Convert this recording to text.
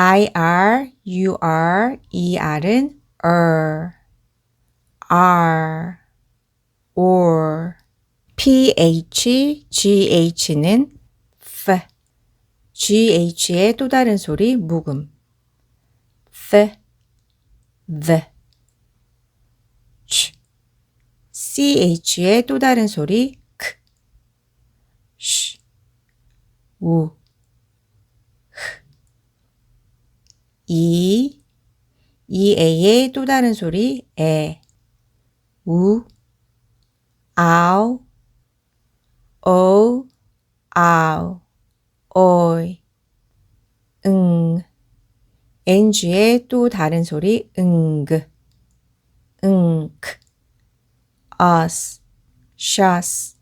I R U R E R은 er, R, or, P H G H는 F, G H의 또 다른 소리 묵음. th, the, ch, ch의 또 다른 소리 k, sh, 우, 이, 이 에의 또 다른 소리 에, 우, 아우, 오, 아우, 오이, 응, NG의 또 다른 소리 응그, 응크, us, shus,